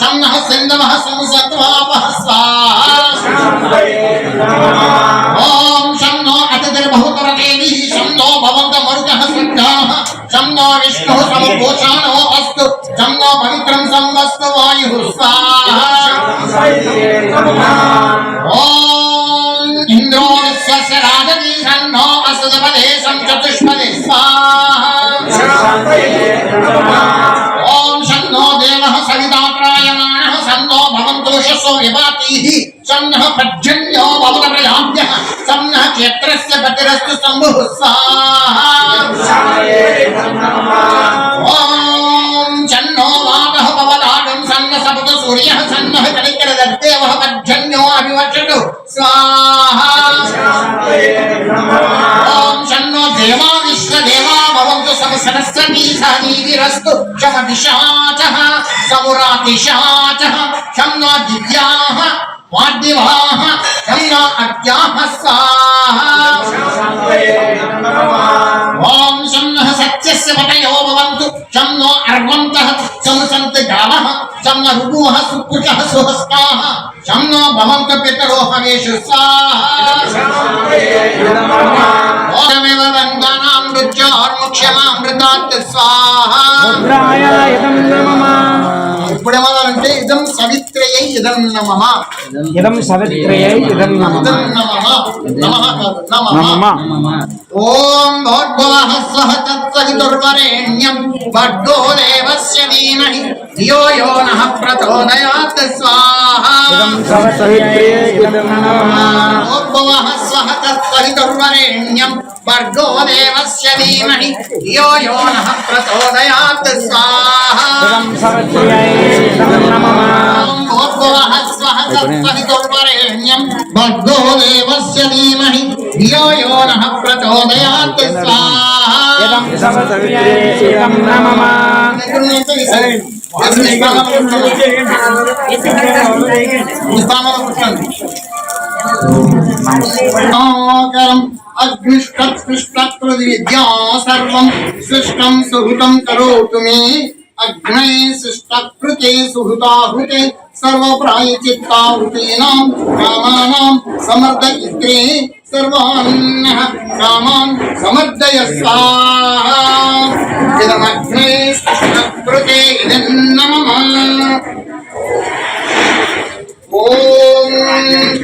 సన్నః సంగమః సంసత్వాపః ఓం సన్నో అతిథిర్బహుతరమేమిః సన్నో భవంత మరుతః సద్ధాః. సన్నో విష్ణుః సమభూషాణో అస్తు. సన్నో పవిత్రం సంవస్తు వాయుః స్వాహ. ఓం ఇంద్రో విశ్వస్య రాజనీ సన్నో అస్తు దేశం వివాతీహి సంన పజ్జన్యో భవన ప్రయామ్య సంన క్షేత్రస్య పతిరస్తు శంభుః ఓం చన్నో వామః పవనాగం సన్న సపతు సూర్యః స్వాహా సరస్వతీ సాధీరస్తు క్షమదిశాచ సమురాతిశాచ క్షమ్నా దివ్యాః వాద్యవాః క్షమ్నా అద్యాః సాః ఓం శంనః సత్యస్య పతయో భవంతు శంనో అర్వంతః సమసంత గావః శంన రుపుః సుకృతః సుహస్తాః శంనో భవంత పితరో హవేషు సాః శాంతయే నమః రంగానామృత్యార్ముక్ష్యమామృతాత్ స్వాహ. ఇప్పుడు ఏమన్నారంటే ఇదం సవిత్రయై ఇదం నమః. ఇదం సవిత్రయై ఇదం నమః. ఇదం నమః. నమః కాదు నమః. నమః. ఓం భోద్భవః స్వః తత్సవితుర్వరేణ్యం భర్గో దేవస్య ధీమహి. ధియో యో నః ప్రచోదయాత్. స్వాహ ఇదం సవిత్రయై ఇదం నమః భోద్భవః స్వః తత్సవితుర్వరేణ్యం భర్గో దేవస్య ధీమహి ధియో యో నః ప్రచోదయాత్ స్వాహ ఇదం సవిత్రయై ఇదం నమః ఓం భోద్భవః స్వః తత్సవితుర్వరేణ్యం భర్గో దేవస్య ధీమహి ధియో యో నః ప్రచోదయాత్ స్వాహ ఇదం సవిత్రయై ఇదం నమః అగ్నిష్టత్పృష్టత్విద్యా సర్వం